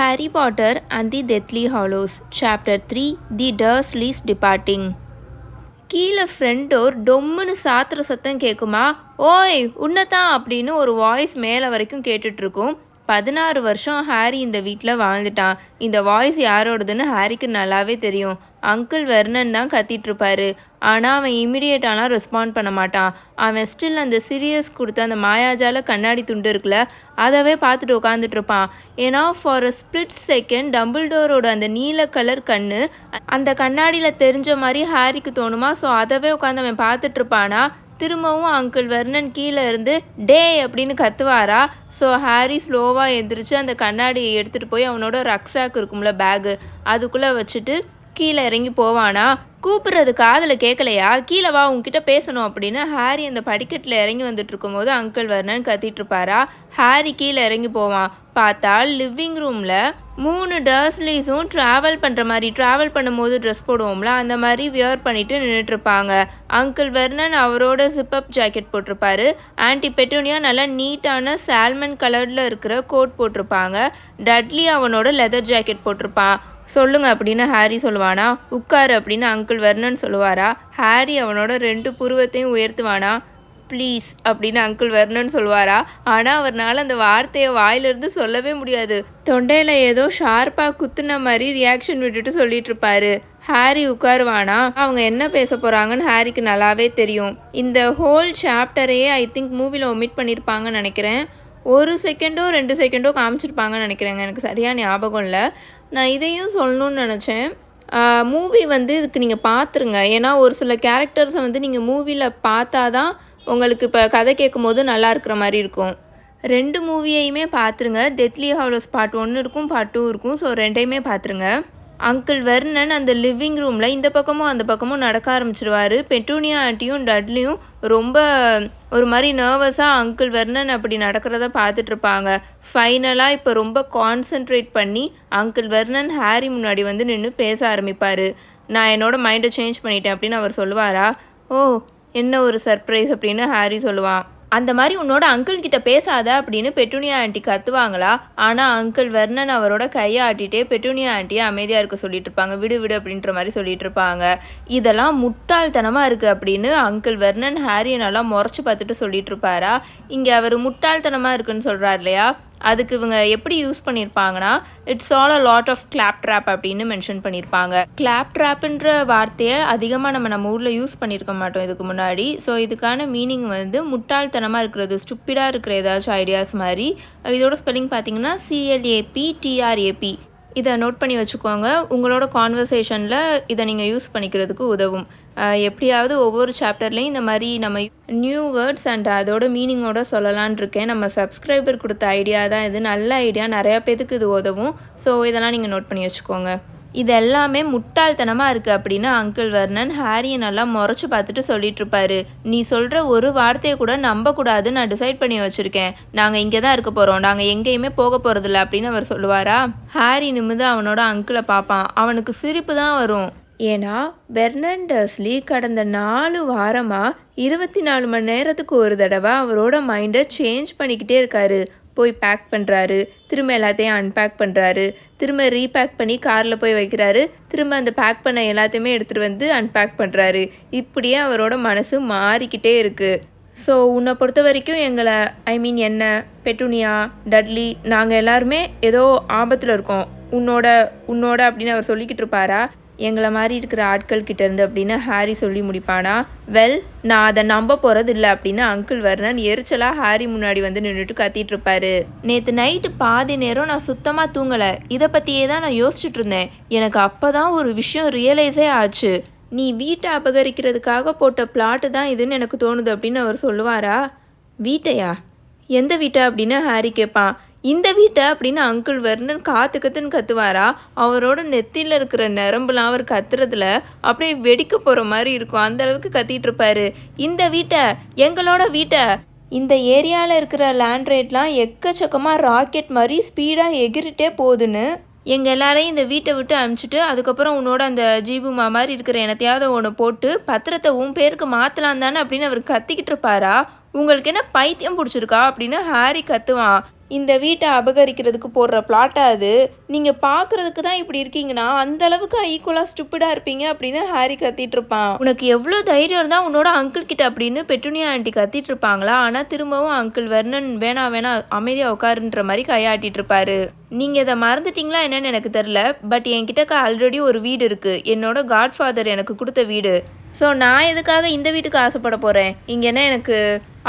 Harry Potter and the Deathly Hallows Chapter 3 The Dursleys Departing. கீழே front door டொம்முன்னு சாத்துற சத்தம் கேட்குமா ஓய் உன்னதான் அப்படின்னு ஒரு வாய்ஸ் மேலே வரைக்கும் கேட்டுட்ருக்கும் பதினாறு வருஷம் ஹாரி இந்த வீட்டில் வாழ்ந்துட்டான். இந்த வாய்ஸ் யாரோடதுன்னு ஹாரிக்கு நல்லாவே தெரியும். அங்கிள் வெர்னன் தான் கத்திட்டுருப்பாரு. ஆனால் அவன் இமிடியேட்டாலாம் ரெஸ்பாண்ட் பண்ண மாட்டான். அவன் ஸ்டில் அந்த சீரியஸ் கொடுத்த அந்த மாயாஜால கண்ணாடி துண்டு இருக்குல்ல அதவே பார்த்துட்டு உட்காந்துட்டு இருப்பான் ஏன்னா ஃபார் அ ஸ்பிளிட் செகண்ட் டம்பிள்டோரோட அந்த நீல கலர் கண்ணு அந்த கண்ணாடியில் தெரிஞ்ச மாதிரி ஹாரிக்கு தோணுமா? ஸோ அதவே உட்காந்து அவன் பார்த்துட்டு இருப்பானா திரும்பவும் அங்கிள் வர்ணன் கீழே இருந்து டே அப்படின்னு கத்துவாரா? ஸோ ஹாரி ஸ்லோவாக எந்திரிச்சு அந்த கண்ணாடியை எடுத்துகிட்டு போய் அவனோட ரக்ஸாக் இருக்கும்ல பேகு அதுக்குள்ளே வச்சுட்டு கீழே இறங்கி போவானா? கூப்பிடுறது காதில் கேட்கலையா கீழே வா உங்ககிட்ட பேசணும் அப்படின்னு ஹாரி அந்த படிக்கட்டில் இறங்கி வந்துட்டு இருக்கும்போது அங்கிள் வர்ணன் கத்திட்டு இருப்பாரா ஹாரி கீழே இறங்கி போவான். பார்த்தா லிவிங் ரூமில் மூணு டர்ஸ்லீஸும் ட்ராவல் பண்ணுற மாதிரி ட்ராவல் பண்ணும்போது ட்ரெஸ் போடுவோம்ல அந்த மாதிரி வியர் பண்ணிட்டு நின்றுட்டு இருப்பாங்க அங்கிள் வெர்னன் அவரோட சிப்பப் ஜாக்கெட் போட்டிருப்பாரு. ஆன்டி பெட்டோனியா நல்லா நீட்டான சால்மன் கலரில் இருக்கிற கோட் போட்டிருப்பாங்க. டட்லி அவனோட லெதர் ஜாக்கெட் போட்டிருப்பான். சொல்லுங்க அப்படின்னு ஹாரி சொல்லுவானா? உட்காரு அப்படின்னு அங்கிள் வர்ணன் சொல்லுவாரா? ஹாரி அவனோட ரெண்டு புருவத்தையும் உயர்த்துவானா? ப்ளீஸ் அப்படின்னு அங்கிள் வெர்னன் சொல்லுவாரா? ஆனால் அவர்னால அந்த வார்த்தையை வாயிலிருந்து சொல்லவே முடியாது. தொண்டையில் ஏதோ ஷார்ப்பாக குத்துன மாதிரி ரியாக்ஷன் விட்டுட்டு சொல்லிட்டு இருப்பாரு ஹாரி உட்காருவானா? அவங்க என்ன பேச போகிறாங்கன்னு ஹாரிக்கு நல்லாவே தெரியும். இந்த ஹோல் சாப்டரையே ஐ திங்க் மூவியில் ஒமிட் பண்ணியிருப்பாங்கன்னு நினைக்கிறேன். ஒரு செகண்டோ ரெண்டு செகண்டோ காமிச்சிருப்பாங்கன்னு நினைக்கிறேங்க. எனக்கு சரியாக ஞாபகம் இல்லை. நான் இதையும் சொல்லணும்னு நினச்சேன். மூவி வந்து இதுக்கு நீங்கள் பார்த்துருங்க ஏன்னா ஒரு சில கேரக்டர்ஸை வந்து நீங்கள் மூவியில் பார்த்தா தான் உங்களுக்கு இப்போ கதை கேட்கும் போது நல்லா இருக்கிற மாதிரி இருக்கும். ரெண்டு மூவியையுமே பார்த்துருங்க டெத்லி ஹாலோஸ் பார்ட் ஒன்று இருக்கும் பார்ட் டூ இருக்கும். ஸோ ரெண்டையுமே பார்த்துருங்க அங்கிள் வெர்னன் அந்த லிவிங் ரூமில் இந்த பக்கமும் அந்த பக்கமும் நடக்க ஆரம்பிச்சிருவார். பெட்டூனியா ஆண்டியும் டட்லியும் ரொம்ப ஒரு மாதிரி நர்வஸாக அங்கிள் வெர்னன் அப்படி நடக்கிறத பார்த்துட்ருப்பாங்க ஃபைனலாக இப்போ ரொம்ப கான்சென்ட்ரேட் பண்ணி அங்கிள் வெர்னன் ஹாரி முன்னாடி வந்து நின்று பேச ஆரம்பிப்பார். நான் என்னோடய மைண்டை சேஞ்ச் பண்ணிட்டேன் அப்படின்னு அவர் சொல்லுவாரா? ஓ என்ன ஒரு சர்ப்ரைஸ் அப்படின்னு ஹாரி சொல்லுவான். அந்த மாதிரி உன்னோட அங்கிள் கிட்ட பேசாத அப்படின்னு பெட்டுனியா ஆண்டி கத்துவாங்களா? ஆனால் அங்கிள் வெர்னன் அவரோட கையை பெட்டுனியா ஆண்டியை அமைதியாக இருக்க சொல்லிட்டு இருப்பாங்க. விடு விடு அப்படின்ற மாதிரி சொல்லிட்டு இருப்பாங்க. இதெல்லாம் முட்டாள்தனமாக இருக்குது அப்படின்னு அங்கிள் வெர்னன் ஹாரியை நல்லா முறைச்சி பார்த்துட்டு சொல்லிட்டு இருப்பாரா? இங்கே அவர் முட்டாள்தனமாக இருக்குன்னு சொல்கிறார் இல்லையா? அதுக்கு இவங்க எப்படி use பண்ணியிருப்பாங்கன்னா it's all a lot of claptrap அப்படின்னு மென்ஷன் பண்ணியிருப்பாங்க கிளாப் ட்ராப்ன்ற வார்த்தையை அதிகமாக நம்ம நம்ம ஊரில் யூஸ் பண்ணியிருக்க மாட்டோம் இதுக்கு முன்னாடி. ஸோ இதுக்கான மீனிங் வந்து முட்டாள்தனமாக இருக்கிறது ஸ்டுப்பிடாக இருக்கிற ஏதாச்சும் ஐடியாஸ் மாதிரி. இதோட ஸ்பெல்லிங் பார்த்தீங்கன்னா சிஎல்ஏபி டிஆர்ஏபி இதை நோட் பண்ணி வச்சுக்கோங்க. உங்களோட கான்வர்சேஷனில் இதை நீங்கள் யூஸ் பண்ணிக்கிறதுக்கு உதவும். எப்படியாவது ஒவ்வொரு சாப்டர்லேயும் இந்த மாதிரி நம்ம நியூ வேர்ட்ஸ் அண்ட் அதோட மீனிங்கோட சொல்லலான் இருக்கேன். நம்ம சப்ஸ்கிரைபர் கொடுத்த ஐடியா தான் இது. நல்ல ஐடியா நிறையா பேத்துக்கு இது உதவும். ஸோ இதெல்லாம் நீங்கள் நோட் பண்ணி வச்சுக்கோங்க. இது எல்லாமே முட்டாள்தனமாக இருக்குது அப்படின்னு அங்கிள் வர்ணன் ஹாரியை நல்லா முறைச்சி பார்த்துட்டு சொல்லிட்டு இருப்பாரு. நீ சொல்கிற ஒரு வார்த்தையை கூட நம்பக்கூடாதுன்னு நான் டிசைட் பண்ணி வச்சுருக்கேன். நாங்கள் இங்கே தான் இருக்க போகிறோம் நாங்கள் எங்கேயுமே போக போகிறதில்ல அப்படின்னு அவர் சொல்லுவாரா? ஹாரி நிமிந்து அவனோட அங்கிளை பார்ப்பான். அவனுக்கு சிரிப்பு தான் வரும். ஏன்னா பெர்னண்டர்ஸ்லி கடந்த நாலு வாரமாக இருபத்தி நாலு மணி நேரத்துக்கு ஒரு தடவை அவரோட மைண்டை சேஞ்ச் பண்ணிக்கிட்டே இருக்காரு. போய் பேக் பண்ணுறாரு திரும்ப எல்லாத்தையும் அன்பேக் பண்ணுறாரு திரும்ப ரீபேக் பண்ணி காரில் போய் வைக்கிறாரு திரும்ப அந்த பேக் பண்ண எல்லாத்தையுமே எடுத்துகிட்டு வந்து அன்பேக் பண்ணுறாரு இப்படியே அவரோட மனசு மாறிக்கிட்டே இருக்குது ஸோ உன்னை பொறுத்த வரைக்கும் எங்களை ஐ மீன் என்ன பெட்டுனியா டட்லி நாங்கள் எல்லாருமே ஏதோ ஆபத்தில் இருக்கோம். உன்னோட உன்னோட அப்படின்னு அவர் சொல்லிக்கிட்டு இருப்பாரா? எங்களை மாதிரி இருக்கிற ஆட்கள் கிட்ட இருந்து அப்படின்னு ஹாரி சொல்லி முடிப்பானா? வெல் நான் அதை நம்ப போகிறது இல்லை அப்படின்னு அங்கிள் வர்ணன் எரிச்சலாக ஹாரி முன்னாடி வந்து நின்றுட்டு கத்திட்டு இருப்பாரு. நேற்று நைட்டு பாதி நேரம் நான் சுத்தமாக தூங்கலை. இதை பற்றியே தான் நான் யோசிச்சுட்டு இருந்தேன். எனக்கு அப்போ தான் ஒரு விஷயம் ரியலைஸே ஆச்சு. நீ வீட்டை அபகரிக்கிறதுக்காக போட்ட பிளாட்டு தான் இதுன்னு எனக்கு தோணுது அப்படின்னு அவர் சொல்லுவாரா? வீட்டையா? எந்த வீட்டை அப்படின்னு ஹாரி கேட்பான். இந்த வீட்டை அப்படின்னு அங்கிள் வர்ணன் காத்து கத்துன்னு கத்துவாரா? அவரோட நெத்தியில் இருக்கிற நரம்புலாம் அவர் கத்துறதுல அப்படியே வெடிக்க போகிற மாதிரி இருக்கும். அந்த அளவுக்கு கத்திட்டு இருப்பாரு. இந்த வீட்டை எங்களோட வீட்டை. இந்த ஏரியாவில் இருக்கிற லேண்ட் ரேட்லாம் எக்கச்சக்கமாக ராக்கெட் மாதிரி ஸ்பீடாக எகிரிட்டே போகுதுன்னு. எங்கள் எல்லாரையும் இந்த வீட்டை விட்டு அனுப்பிச்சிட்டு அதுக்கப்புறம் உன்னோட அந்த ஜீபுமா மாதிரி இருக்கிற எனத்தையாவது ஒன்று போட்டு பத்திரத்தை உன் பேருக்கு மாற்றலாம் தானே அப்படின்னு அவர் கத்திக்கிட்டு இருப்பாரா? உங்களுக்கு என்ன பைத்தியம் பிடிச்சிருக்கா அப்படின்னு ஹாரி கத்துவான். இந்த வீட்டை அபகரிக்கிறதுக்கு போடுற பிளாட்டாக அது. நீங்கள் பார்க்குறதுக்கு தான் இப்படி இருக்கீங்கன்னா அந்த அளவுக்கு ஈக்குவலாக ஸ்டூப்பிடாக இருப்பீங்க அப்படின்னு ஹாரி கத்திட்டு இருப்பான். உனக்கு எவ்வளோ தைரியம் இருந்தால் உன்னோட அங்கிள் கிட்ட அப்படின்னு பெட்டுனியா ஆண்டி கத்திட்டு இருப்பாங்களா? ஆனால் திரும்பவும் அங்கிள் வர்ணன் வேணா வேணா அமைதியாக உட்காருன்ற மாதிரி கையாட்டிட்டு இருப்பாரு. நீங்கள் இதை மறந்துட்டீங்களா என்னன்னு எனக்கு தெரில பட் என்கிட்ட ஆல்ரெடி ஒரு வீடு இருக்குது என்னோட காட்ஃபாதர் எனக்கு கொடுத்த வீடு. ஸோ நான் எதுக்காக இந்த வீட்டுக்கு ஆசைப்பட போகிறேன் இங்கே என்ன எனக்கு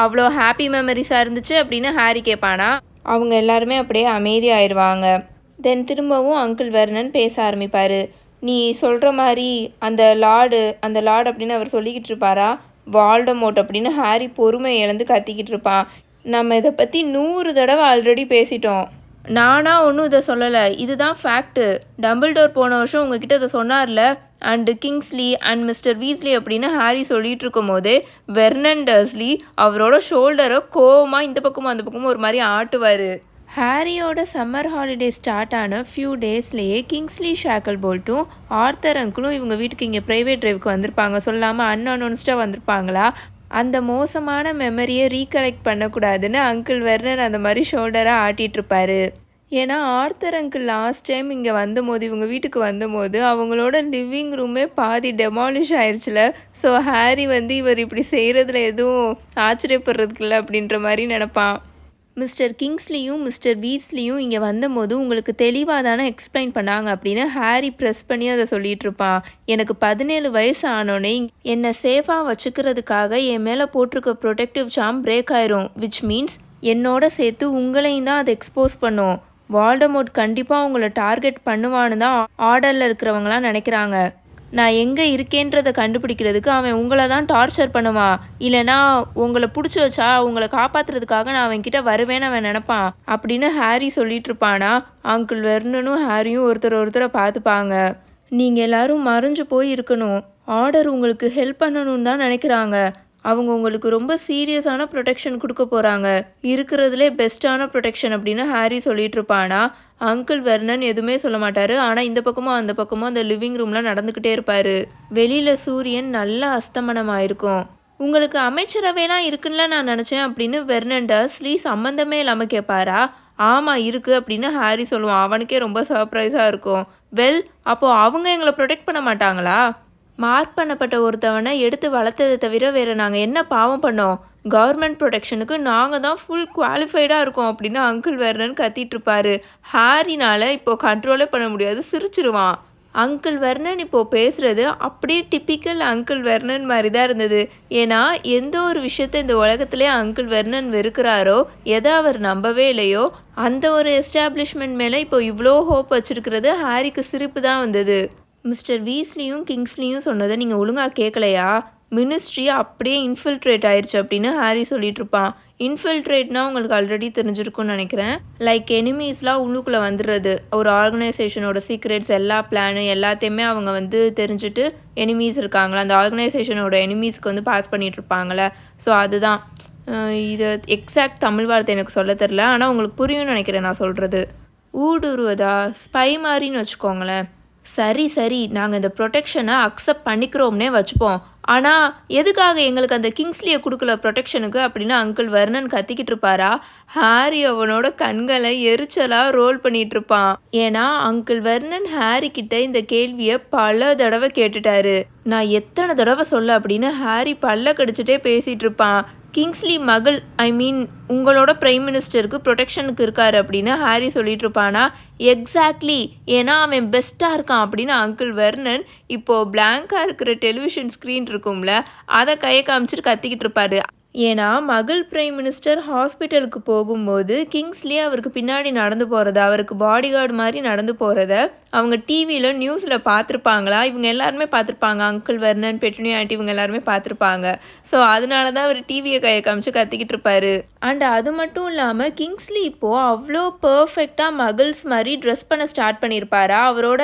அவ்வளோ ஹாப்பி மெமரிஸாக இருந்துச்சு அப்படின்னு ஹாரி கேட்பானா அவங்க எல்லாருமே அப்படியே அமைதியாயிருவாங்க தென் திரும்பவும் அங்கிள் வெர்னன் பேச ஆரம்பிப்பார். நீ சொல்கிற மாதிரி அந்த லார்டு அந்த லார்டு அப்படின்னு அவர் சொல்லிக்கிட்டு இருப்பாரா? வால்டமோட் அப்படின்னு ஹாரி பொறுமை இழந்து கத்திக்கிட்டு இருப்பான். நம்ம இதை பற்றி நூறு தடவை ஆல்ரெடி பேசிட்டோம். நானா ஒன்றும் இதை சொல்லலை. இதுதான் ஃபேக்ட்டு டம்பிள்டோர் போன வருஷம் உங்ககிட்ட இதை சொன்னார்ல? And Kingsley and mister Weasley அப்படின்னு ஹாரி சொல்லிட்டு இருக்கும் போதே வெர்னன் டர்ஸ்லி அவரோட ஷோல்டரை கோவமாக இந்த பக்கமும் அந்த பக்கமும் ஒரு மாதிரி ஆட்டுவார். ஹாரியோட சம்மர் ஹாலிடே ஸ்டார்ட் ஆன ஃபியூ டேஸ்லேயே கிங்ஸ்லி ஷாக்கல் போல்ட்டும் ஆர்த்தர் அங்கிளும் இவங்க வீட்டுக்கு இங்கே ப்ரைவேட் ட்ரைவுக்கு வந்திருப்பாங்க. சொல்லாமல் அன்அனௌன்ஸ்டாக வந்திருப்பாங்களா? அந்த மோசமான மெமரியை ரீகலெக்ட் பண்ணக்கூடாதுன்னு அங்கிள் வெர்னர் அந்த மாதிரி ஷோல்டராக ஆட்டிகிட்ருப்பாரு ஏன்னா ஆர்த்தர் அங்கிள் லாஸ்ட் டைம் இங்கே வந்தபோது இவங்க வீட்டுக்கு வந்தபோது அவங்களோட லிவிங் ரூமே பாதி டெமாலிஷ் ஆயிடுச்சுல ஸோ ஹாரி வந்து இவர் இப்படி செய்கிறதுல எதுவும் ஆச்சரியப்படுறதுக்கு இல்லை அப்படின்ற மாதிரி நினப்பான். மிஸ்டர் கிங்ஸ்லியும் மிஸ்டர் வீஸ்லியும் இங்கே வந்தபோது உங்களுக்கு தெளிவாக தானே எக்ஸ்பிளைன் பண்ணாங்க அப்படின்னு ஹாரி ப்ரெஸ் பண்ணி அதை சொல்லிட்டு இருப்பான் எனக்கு பதினேழு வயசு ஆனோடனே என்னை சேஃபாக வச்சுக்கிறதுக்காக என் மேலே போட்டிருக்க ப்ரொடெக்டிவ் சாம் பிரேக் ஆயிரும் விச் மீன்ஸ் என்னோட சேர்த்து உங்களையும் தான் அதை எக்ஸ்போஸ் பண்ணும். வால்டமோட் கண்டிப்பாக உங்களை டார்கெட் பண்ணுவான்னு தான் ஆர்டரில் இருக்கிறவங்களாம் நினைக்கிறாங்க. நான் எங்கே இருக்கேன்றதை கண்டுபிடிக்கிறதுக்கு அவன் உங்களை தான் டார்ச்சர் பண்ணுவான் இல்லைனா உங்களை பிடிச்சி வச்சா உங்களை காப்பாற்றுறதுக்காக நான் அவன்கிட்ட வருவேன்னு அவன் நினப்பான். அப்படின்னு ஹாரி சொல்லிட்டு இருப்பானா? அங்கிள் வெர்னனும் ஹாரியும் ஒருத்தர் ஒருத்தரை பார்த்துப்பாங்க. நீங்கள் எல்லாரும் மறைஞ்சு போய் இருக்கணும். ஆர்டர் உங்களுக்கு ஹெல்ப் பண்ணணும்னு தான் நினைக்கிறாங்க. அவங்க உங்களுக்கு ரொம்ப சீரியஸான ப்ரொடெக்ஷன் கொடுக்க போகிறாங்க இருக்கிறதுலே பெஸ்ட்டான ப்ரொடெக்ஷன் அப்படின்னு ஹாரி சொல்லிட்டு இருப்பானா? அங்கிள் வெர்னன் எதுவுமே சொல்ல மாட்டார். ஆனால் இந்த பக்கமும் அந்த பக்கமும் அந்த லிவிங் ரூமில் நடந்துக்கிட்டே இருப்பார். வெளியில் சூரியன் நல்ல அஸ்தமனமாயிருக்கும். உங்களுக்கு அமைச்சரவைலாம் இருக்குன்னா நான் நினச்சேன் அப்படின்னு வெர்னன் ஸ்ரீ சம்மந்தமே இல்லாமல் கேட்பாரா ஆமாம் இருக்குது அப்படின்னு ஹாரி சொல்லுவான். அவனுக்கே ரொம்ப சர்ப்ரைஸாக இருக்கும். வெல் அப்போது அவங்க எங்களை ப்ரொடெக்ட் பண்ண மாட்டாங்களா? மார்க் பண்ணப்பட்ட ஒருத்தவனை எடுத்து வளர்த்ததை தவிர வேறு நாங்கள் என்ன பாவம் பண்ணோம்? கவர்மெண்ட் ப்ரொடெக்ஷனுக்கு நாங்கள் தான் ஃபுல் குவாலிஃபைடாக இருக்கோம் அப்படின்னு அங்கிள் வர்ணன் கத்திட்டுருப்பாரு ஹாரினால் இப்போது கண்ட்ரோலே பண்ண முடியாது சிரிச்சிருவான். அங்கிள் வர்ணன் இப்போது பேசுகிறது அப்படியே டிப்பிக்கல் அங்கிள் வர்ணன் மாதிரி தான் இருந்தது. ஏன்னா எந்த ஒரு விஷயத்தை இந்த உலகத்திலே அங்கிள் வர்ணன் வெறுக்கிறாரோ எதை அவர் நம்பவே இல்லையோ அந்த ஒரு எஸ்டாப்ளிஷ்மெண்ட் மேலே இப்போ இவ்வளோ ஹோப் வச்சுருக்கிறது ஹாரிக்கு சிரிப்பு தான் வந்தது. மிஸ்டர் வீஸ்லியும் கிங்ஸ்லியும் சொன்னதை நீங்கள் ஒழுங்காக கேட்கலையா மினிஸ்ட்ரி அப்படியே இன்ஃபில்ட்ரேட் ஆயிடுச்சு அப்படின்னு ஹாரி சொல்லிட்டு இருப்பான் இன்ஃபில்ட்ரேட்னா உங்களுக்கு ஆல்ரெடி தெரிஞ்சிருக்கும்னு நினைக்கிறேன். லைக் எனிமீஸ்லாம் உள்ளுக்குள்ளே வந்துடுறது. ஒரு ஆர்கனைசேஷனோட சீக்ரெட்ஸ் எல்லா பிளானு எல்லாத்தையுமே அவங்க வந்து தெரிஞ்சுட்டு எனிமீஸ் இருக்காங்களா? அந்த ஆர்கனைசேஷனோட எனிமீஸ்க்கு வந்து பாஸ் பண்ணிட்டு இருப்பாங்களே ஸோ அதுதான் இது எக்ஸாக்ட் தமிழ் வார்த்தை எனக்கு சொல்ல தெரில ஆனால் உங்களுக்கு புரியும்னு நினைக்கிறேன் நான் சொல்கிறது ஊடுருவதா? ஸ்பை மாதிரின்னு வச்சுக்கோங்களேன். சரி சரி நாங்கள் இந்த ப்ரொடெக்ஷனை அக்செப்ட் பண்ணிக்கிறோம்னே வச்சுப்போம். ஆனால் எதுக்காக எங்களுக்கு அந்த கிங்ஸ்லியை கொடுக்கல ப்ரொடெக்ஷனுக்கு அப்படின்னு அங்கிள் வர்ணன் கத்திக்கிட்டு இருப்பாரா? ஹாரி அவனோட கண்களை எரிச்சலாக ரோல் பண்ணிட்டு இருப்பான். ஏன்னா அங்கிள் வர்ணன் ஹாரி கிட்ட இந்த கேள்வியை பல தடவை கேட்டுட்டாரு. நான் எத்தனை தடவை சொல்ல அப்படின்னு ஹாரி பல்ல கடிச்சிட்டே பேசிகிட்டு இருப்பான். கிங்ஸ்லி மகள் ஐ மீன் உங்களோட பிரைம் மினிஸ்டருக்கு ப்ரொடெக்ஷனுக்கு இருக்கார் அப்படின்னு ஹாரி சொல்லிட்டு இருப்பானா. எக்ஸாக்ட்லி ஏன்னா அவன் பெஸ்ட்டாக இருக்கான் அப்படின்னு அங்கிள் வர்ணன் இப்போது பிளாங்காக இருக்கிற டெலிவிஷன் ஸ்க்ரீன் இருக்கும்ல அதை கையை காமிச்சிட்டு கத்திக்கிட்டு இருப்பாரு. ஏன்னா மகள் பிரைம் மினிஸ்டர் ஹாஸ்பிட்டலுக்கு போகும்போது கிங்ஸ்லி அவருக்கு பின்னாடி நடந்து போகிறத அவருக்கு பாடி கார்டு மாதிரி நடந்து போகிறத அவங்க டிவியில் நியூஸில் பார்த்துருப்பாங்களா? இவங்க எல்லாருமே பார்த்துருப்பாங்க. அங்கிள் வர்ணன் பெட்ரினி ஆண்டி இவங்க எல்லாருமே பார்த்துருப்பாங்க. ஸோ அதனால தான் அவர் டிவியை கையை காமிச்சு கத்திக்கிட்டு இருப்பாரு. அண்ட் அது மட்டும் இல்லாமல் கிங்ஸ்லி இப்போது அவ்வளோ பர்ஃபெக்டாக மகள்ஸ் மாதிரி ட்ரெஸ் பண்ண ஸ்டார்ட் பண்ணியிருப்பாரா அவரோட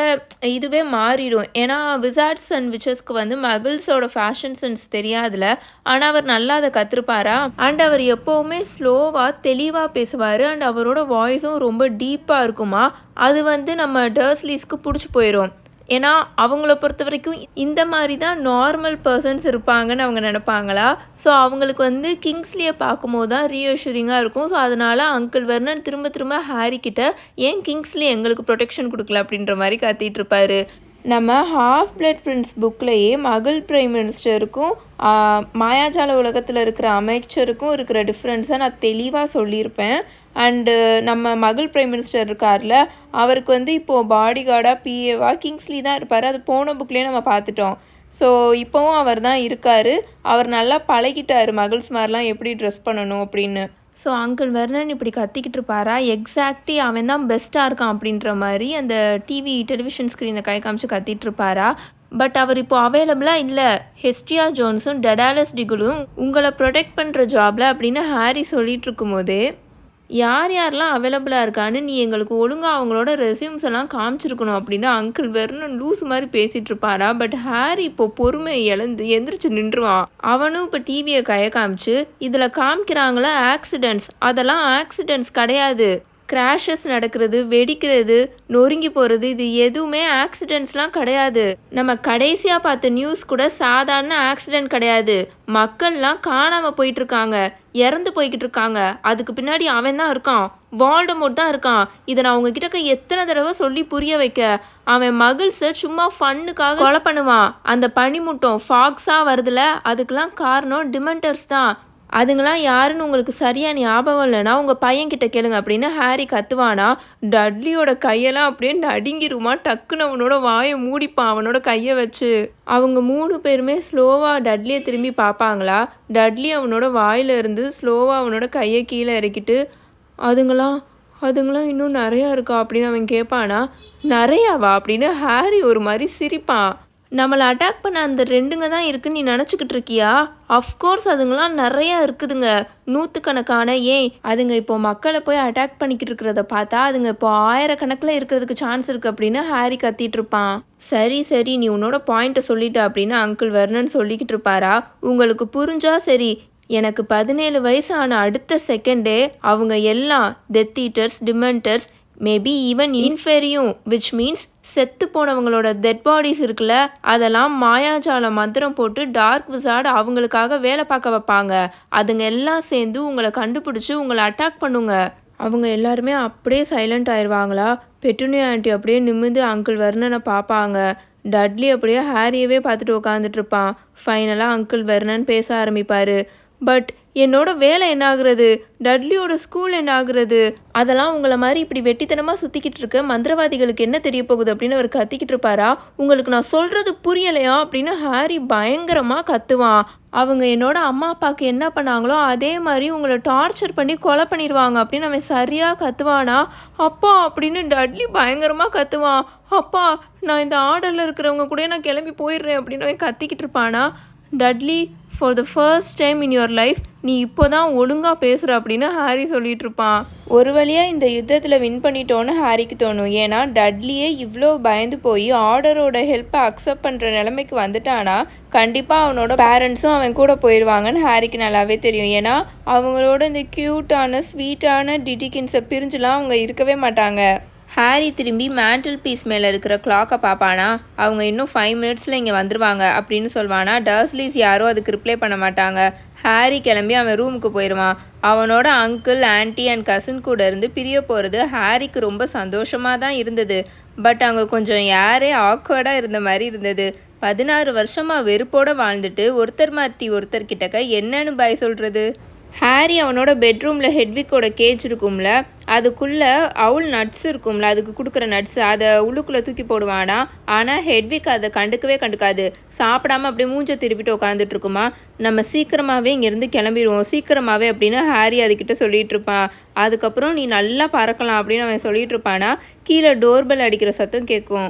இதுவே மாறிடும். ஏன்னா விசார்ட்ஸ் அண்ட் விச்சஸ்க்கு வந்து மகள்ஸோட ஃபேஷன் சென்ஸ் தெரியாதுல. ஆனால் அவர் நல்லா அதை கற்றுருப்பாரா அண்ட் அவர் எப்போவுமே ஸ்லோவாக தெளிவாக பேசுவார். அண்ட் அவரோட வாய்ஸும் ரொம்ப டீப்பாக இருக்குமா? அது வந்து நம்ம டர்ஸ்லீஸ்க்கு பிடிச்சி போயிடும் ஏன்னா அவங்கள பொறுத்த வரைக்கும் இந்த மாதிரி தான் நார்மல் பர்சன்ஸ் இருப்பாங்கன்னு அவங்க நினைப்பாங்களா? ஸோ அவங்களுக்கு வந்து கிங்ஸ்லியை பார்க்கும்போது தான் ரீஅஷூரிங்காக இருக்கும். ஸோ அதனால் அங்கிள் வர்ணன் திரும்ப திரும்ப ஹாரி கிட்ட ஏன் கிங்ஸ்லி எங்களுக்கு ப்ரொடெக்ஷன் கொடுக்கல? அப்படின்ற மாதிரி கத்திட்டு இருப்பாரு. நம்ம ஹாஃப் பிளட் பிரின்ஸ் புக்லேயே மகள் பிரைம் மினிஸ்டருக்கும் மாயாஜால உலகத்தில் இருக்கிற அமைச்சருக்கும் இருக்கிற டிஃப்ரென்ஸை நான் தெளிவாக சொல்லியிருப்பேன். அண்டு நம்ம மகள் பிரைம் மினிஸ்டர் இருக்கார்ல அவருக்கு வந்து இப்போது பாடி கார்டாக பிஏவா கிங்ஸ்லி தான் இருப்பார். அது போன புக்லேயே நம்ம பார்த்துட்டோம். ஸோ இப்போவும் அவர் தான் இருக்கார். அவர் நல்லா பழகிட்டார் மகள்ஸ் மாதிரிலாம் எப்படி ட்ரெஸ் பண்ணணும் அப்படின்னு. ஸோ அங்கிள் வர்ணன் இப்படி கத்திக்கிட்டு இருப்பாரா எக்ஸாக்ட்லி அவன் தான் பெஸ்ட்டாக இருக்கான் அப்படின்ற மாதிரி அந்த டிவி டெலிவிஷன் ஸ்க்ரீனை கை காமிச்சு கத்திட்டு இருப்பாரா பட் அவர் இப்போ அவைலபிளாக இல்லை. ஹெஸ்டியா ஜோன்ஸும் டெடாலஸ் டிகுலும் உங்களை ப்ரொடெக்ட் பண்ணுற ஜாபில் அப்படின்னு ஹாரி சொல்லிட்டு இருக்கும்போது யார் யாரெல்லாம் அவைலபிளாக இருக்கான்னு நீ எங்களுக்கு ஒழுங்காக அவங்களோட ரெஸ்யூம்ஸ் எல்லாம் காமிச்சிருக்கணும் அப்படின்னு அங்கிள் வெறும் லூஸ் மாதிரி பேசிகிட்டு இருப்பாரா? பட் ஹாரி இப்போ பொறுமை இழந்து எந்திரிச்சு நின்றுவான். அவனும் இப்போ டிவியை கைய காமிச்சு இதில் காமிக்கிறாங்களா ஆக்சிடென்ட்ஸ் அதெல்லாம் ஆக்சிடென்ட்ஸ் கிடையாது. கிராஷஸ் நடக்கிறது வெடிக்கிறது நொறுங்கி போகிறது இது எதுவுமே ஆக்சிடென்ட்ஸ்லாம் கிடையாது. நம்ம கடைசியாக பார்த்த நியூஸ் கூட சாதாரண ஆக்சிடென்ட் கிடையாது. மக்கள்லாம் காணாமல் போயிட்டுருக்காங்க இறந்து போய்கிட்டு இருக்காங்க அதுக்கு பின்னாடி அவன் தான் இருக்கான் வால்டமோட் தான் இருக்கான். இதை நான் உங்ககிட்ட எத்தனை தடவை சொல்லி புரிய வைக்க? அவன் மகிழ்ஸை சும்மா ஃபன்னுக்காக கொலை பண்ணுவான். அந்த பனிமுட்டம் ஃபாக்ஸாக வருதுல அதுக்கெலாம் காரணம் டிமெண்டர்ஸ் தான். அதுங்களாம் யாருன்னு உங்களுக்கு சரியான ஞாபகம் இல்லைன்னா உங்கள் பையன்கிட்ட கேளுங்க. அப்படின்னு ஹாரி கத்துவானா டட்லியோட கையெல்லாம் அப்படியே நடுங்கிருமா டக்குன்னு அவனோட வாயை மூடிப்பான் அவனோட கையை வச்சு. அவங்க மூணு பேருமே ஸ்லோவாக டட்லியை திரும்பி பார்ப்பாங்களா? டட்லி அவனோட வாயில் இருந்து ஸ்லோவாக அவனோட கையை கீழே இறக்கிட்டு அதுங்களாம் அதுங்களாம் இன்னும் நிறையா இருக்கா? அப்படின்னு அவன் கேட்பானா நிறையாவா? அப்படின்னு ஹாரி ஒரு மாதிரி சிரிப்பான் நம்மளை அட்டாக் பண்ண அந்த ரெண்டுங்க தான் இருக்குன்னு நீ நினச்சிக்கிட்டு இருக்கியா? அஃப்கோர்ஸ் அதுங்களாம் நிறையா இருக்குதுங்க. நூற்றுக்கணக்கான ஏன் அதுங்க இப்போ மக்களை போய் அட்டாக் பண்ணிக்கிட்டு இருக்கிறத பார்த்தா அதுங்க இப்போ ஆயிரக்கணக்கில் இருக்கிறதுக்கு சான்ஸ் இருக்குது அப்படின்னு ஹாரி கத்திட்டு இருப்பான். சரி சரி நீ உன்னோட பாயிண்ட்டை சொல்லிட்ட அப்படின்னு அங்கிள் வர்ணன் சொல்லிக்கிட்டு இருப்பாரா? உங்களுக்கு புரிஞ்சா சரி. எனக்கு பதினேழு வயசு ஆன அடுத்த செகண்டே அவங்க எல்லாம் death eaters dementors maybe even இன்ஃபெரியும் which means செத்து போனவங்களோட டெட் பாடிஸ் இருக்குல்ல அதெல்லாம் மாயாஜால மந்திரம் போட்டு டார்க் விசார்டு அவங்களுக்காக வேலை பார்க்க வைப்பாங்க. அதுங்க எல்லாம் சேர்ந்து உங்களை கண்டுபிடிச்சி உங்களை அட்டாக் பண்ணுங்க. அவங்க எல்லாருமே அப்படியே சைலண்ட் ஆயிடுவாங்களா? பெட்டுனியா ஆண்டி அப்படியே நிமிந்து அங்கிள் வர்ணனை பார்ப்பாங்க. டட்லி அப்படியே ஹாரியவே பார்த்துட்டு உட்காந்துட்டு இருப்பான். ஃபைனலாக அங்கிள் வெர்னன் பேச ஆரம்பிப்பார். பட் என்னோட வேலை என்ன ஆகுறது டட்லியோட ஸ்கூல் என்ன ஆகுறது அதெல்லாம் உங்களை மாதிரி இப்படி வெட்டித்தனமாக சுற்றிக்கிட்டு இருக்க மந்திரவாதிகளுக்கு என்ன தெரிய போகுது அப்படின்னு அவர் கத்திக்கிட்டு இருப்பாரா? உங்களுக்கு நான் சொல்கிறது புரியலையா? அப்படின்னு ஹாரி பயங்கரமாக கத்துவான் அவங்க என்னோட அம்மா அப்பாவுக்கு என்ன பண்ணாங்களோ அதே மாதிரி உங்களை டார்ச்சர் பண்ணி கொலை பண்ணிடுவாங்க அப்படின்னு அவன் சரியாக கத்துவானா? அப்பா அப்படின்னு டட்லி பயங்கரமாக கத்துவான் அப்பா நான் இந்த ஆர்டரில் இருக்கிறவங்க கூட நான் கிளம்பி போயிடுறேன் அப்படின்னு அவன் கத்திக்கிட்டு இருப்பானா? Dudley for the first time in your life நீ இப்போ தான் ஒழுங்காக பேசுகிற அப்படின்னு ஹாரி சொல்லிட்டு இருப்பான் ஒரு வழியாக இந்த யுத்தத்தில் வின் பண்ணிட்டோன்னு ஹாரிக்கு தோணும். ஏன்னா டட்லியே இவ்வளோ பயந்து போய் ஆர்டரோட ஹெல்ப்பை அக்செப்ட் பண்ணுற நிலைமைக்கு வந்துட்டானா கண்டிப்பாக அவனோட பேரண்ட்ஸும் அவன் கூட போயிடுவாங்கன்னு ஹாரிக்கு நல்லாவே தெரியும். ஏன்னா அவங்களோட இந்த க்யூட்டான ஸ்வீட்டான டிடிகின்ஸை பிரிஞ்சுலாம் அவங்க இருக்கவே மாட்டாங்க. ஹாரி திரும்பி மேண்டில் பீஸ் மேலே இருக்கிற கிளாக்கை பார்ப்பானா அவங்க இன்னும் ஃபைவ் மினிட்ஸில் இங்கே வந்துருவாங்க அப்படின்னு சொல்வானா. டர்ஸ்லீஸ் யாரும் அதுக்கு ரிப்ளை பண்ண மாட்டாங்க. ஹாரி கிளம்பி அவன் ரூமுக்கு போயிடுவான் அவனோட அங்கிள் ஆன்ட்டி அண்ட் கசின் கூட இருந்து பிரிய போகிறது ஹாரிக்கு ரொம்ப சந்தோஷமாக தான் இருந்தது. பட் அங்கே கொஞ்சம் யாரே ஆக்வர்டாக இருந்த மாதிரி இருந்தது. பதினாறு வருஷமாக வெறுப்போட வாழ்ந்துட்டு ஒருத்தர் மாற்றி ஒருத்தர் கிட்டக்க என்னன்னு பாய் சொல்கிறது ஹாரி அவனோட பெட்ரூமில் ஹெட்விக்கோட கேஜ் இருக்கும்ல அதுக்குள்ளே அவுல் நட்ஸ் இருக்கும்ல அதுக்கு கொடுக்குற நட்ஸ் அதை உள்ளுக்குள்ளே தூக்கி போடுவானா? ஆனால் ஹெட்விக் அதை கண்டுக்கவே கண்டுக்காது. சாப்பிடாம அப்படியே மூஞ்ச திருப்பிட்டு உட்காந்துட்டு இருக்குமா? நம்ம சீக்கிரமாகவே இங்கேருந்து கிளம்பிடுவோம் சீக்கிரமாகவே அப்படின்னு ஹாரி அதுக்கிட்ட சொல்லிட்டு இருப்பான். அதுக்கப்புறம் நீ நல்லா பறக்கலாம் அப்படின்னு அவன் சொல்லிட்டு இருப்பானா? கீழே டோர்பெல் அடிக்கிற சத்தம் கேட்கும்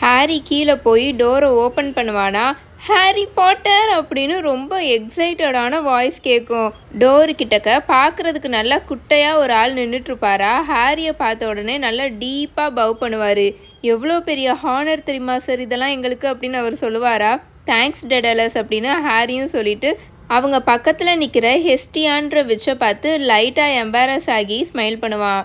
ஹாரி கீழே போய் டோரை ஓப்பன் பண்ணுவானா? ஹாரி பாட்டர் அப்படின்னு ரொம்ப எக்ஸைட்டடான வாய்ஸ் கேட்கும் டோரு கிட்டக்க பார்க்கறதுக்கு நல்லா குட்டையாக ஒரு ஆள் நின்றுட்டுருப்பாரா ஹாரியை பார்த்த உடனே நல்லா டீப்பாக பவ் பண்ணுவார். எவ்வளோ பெரிய ஹானர் தெரியுமா சார் இதெல்லாம் எங்களுக்கு அப்படின்னு அவர் சொல்லுவாரா? தேங்க்ஸ் டெடலஸ் அப்படின்னு ஹாரியும் சொல்லிட்டு அவங்க பக்கத்தில் நிற்கிற ஹெஸ்டியான்ற விச்சை பார்த்து லைட்டாக எம்பாரஸ் ஆகி ஸ்மைல் பண்ணுவான்.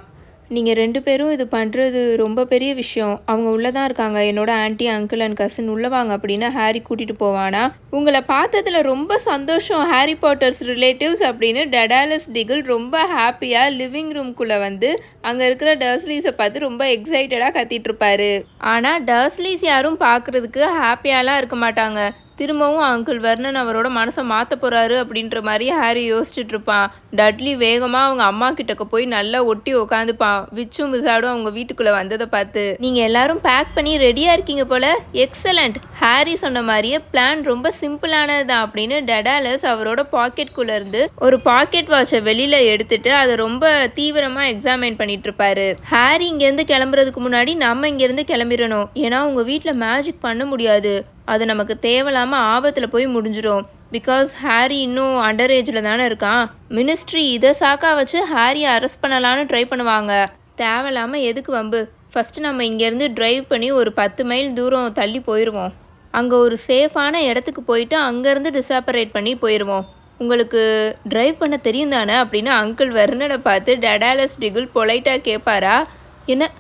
நீங்கள் ரெண்டு பேரும் இது பண்ணுறது ரொம்ப பெரிய விஷயம். அவங்க உள்ளே தான் இருக்காங்க. என்னோட ஆன்ட்டி அங்கிள் அண்ட் கசின் உள்ளே வாங்க அப்படின்னு ஹாரி கூட்டிகிட்டு போவானா? உங்களை பார்த்ததில் ரொம்ப சந்தோஷம். ஹாரி பாட்டர்ஸ் ரிலேட்டிவ்ஸ் அப்படின்னு டெடாலஸ் டிகில் ரொம்ப ஹாப்பியாக லிவிங் ரூம்குள்ளே வந்து அங்கே இருக்கிற டர்ஸ்லீஸை பார்த்து ரொம்ப எக்ஸைட்டடாக கத்திட்டு இருப்பாரு. ஆனால் டர்ஸ்லீஸ் யாரும் பார்க்குறதுக்கு ஹாப்பியாலாம் இருக்க மாட்டாங்க. திரும்பவும் அங்கிள் வர்ணன் அவரோட மனசை மாற்ற போகிறாரு அப்படின்ற மாதிரி ஹாரி யோசிச்சுட்டு இருப்பான் டட்லி வேகமாக அவங்க அம்மா கிட்டக்க போய் நல்லா ஒட்டி உக்காந்துப்பான். விச்சும் விசாடும் அவங்க வீட்டுக்குள்ளே வந்ததை பார்த்து நீங்கள் எல்லாரும் பேக் பண்ணி ரெடியாக இருக்கீங்க போல. எக்ஸலண்ட் ஹாரி சொன்ன மாதிரியே பிளான் ரொம்ப சிம்பிளானது தான் அப்படின்னு டெடாலஸ் அவரோட பாக்கெட்குள்ளே இருந்து ஒரு பாக்கெட் வாட்சை வெளியில் எடுத்துட்டு அதை ரொம்ப தீவிரமாக எக்ஸாமைன் பண்ணிட்டு இருப்பாரு ஹாரி இங்கேருந்து கிளம்புறதுக்கு முன்னாடி நம்ம இங்கேருந்து கிளம்பிடணும். ஏன்னா உங்கள் வீட்டில் மேஜிக் பண்ண முடியாது. அது நமக்கு தேவையில்லாமல் ஆபத்தில் போய் முடிஞ்சிடும். பிகாஸ் ஹாரி இன்னும் அண்டர் ஏஜில் தானே இருக்கான். மினிஸ்ட்ரி இதை சாக்கா வச்சு ஹாரியை அரெஸ்ட் பண்ணலான்னு ட்ரை பண்ணுவாங்க. தேவையில்லாமல் எதுக்கு வம்பு? ஃபஸ்ட்டு நம்ம இங்கேருந்து ட்ரைவ் பண்ணி ஒரு பத்து மைல் தூரம் தள்ளி போயிடுவோம் அங்கே ஒரு சேஃபான இடத்துக்கு போயிட்டு அங்கேருந்து டிசாப்பரேட் பண்ணி போயிடுவோம் உங்களுக்கு ட்ரைவ் பண்ண தெரியும் தானே அப்படின்னு அங்கிள் வர்ணனை பார்த்து டெடாலஸ் டிகுல் பொலைட்டாக கேட்பாரா? என்ன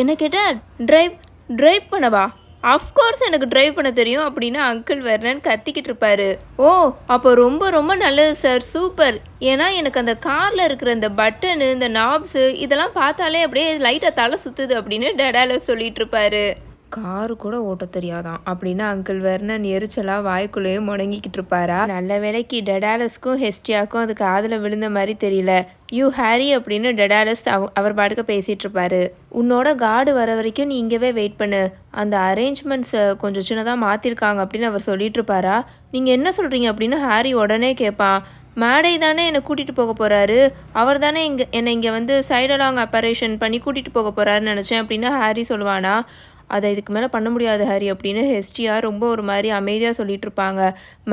என்ன கேட்டால் ட்ரைவ் ட்ரைவ் பண்ணவா? அஃப்கோர்ஸ் எனக்கு ட்ரைவ் பண்ண தெரியும் அப்படின்னு அங்கிள் வெர்னன் கத்திக்கிட்டு இருப்பாரு. ஓ அப்போ ரொம்ப ரொம்ப நல்லது சார் சூப்பர் ஏன்னா எனக்கு அந்த காரில் இருக்கிற இந்த பட்டனு இந்த நாப்ஸு இதெல்லாம் பார்த்தாலே அப்படியே லைட்டாக தலை சுற்றுது அப்படின்னு டெடால சொல்லிட்டு இருப்பாரு. காரு கூட ஓட்ட தெரியாதான். அப்படின்னு அங்கிள் வெர்னன் எரிச்சலாக வாய்க்குள்ளேயே முடங்கிக்கிட்டு இருப்பாரா? நல்ல வேலைக்கு டெடாலஸ்க்கும் ஹெஸ்டியாக்கும் அது காதில் விழுந்த மாதிரி தெரியல. யூ ஹாரி அப்படின்னு டெடாலஸ் அவ அவர் பாட்டுக்கு பேசிகிட்டு இருப்பாரு. உன்னோட கார்டு வர வரைக்கும் நீ இங்கேவே வெயிட் பண்ணு. அந்த அரேஞ்ச்மெண்ட்ஸை கொஞ்சம் சின்னதாக மாற்றிருக்காங்க அப்படின்னு அவர் சொல்லிட்டு இருப்பாரா? நீங்கள் என்ன சொல்கிறீங்க அப்படின்னு ஹாரி உடனே கேட்பான் மேடை தானே என்னை கூட்டிகிட்டு போக போகிறாரு அவர் தானே இங்கே என்னை இங்கே வந்து சைடலாங் ஆப்பரேஷன் பண்ணி கூட்டிகிட்டு போக போகிறாருன்னு நினச்சேன் அப்படின்னு ஹாரி சொல்லுவானா? அதை இதுக்கு மேலே பண்ண முடியாது ஹரி அப்படின்னு ஹெஸ்டியாக ரொம்ப ஒரு மாதிரி அமைதியாக சொல்லிட்டு இருப்பாங்க.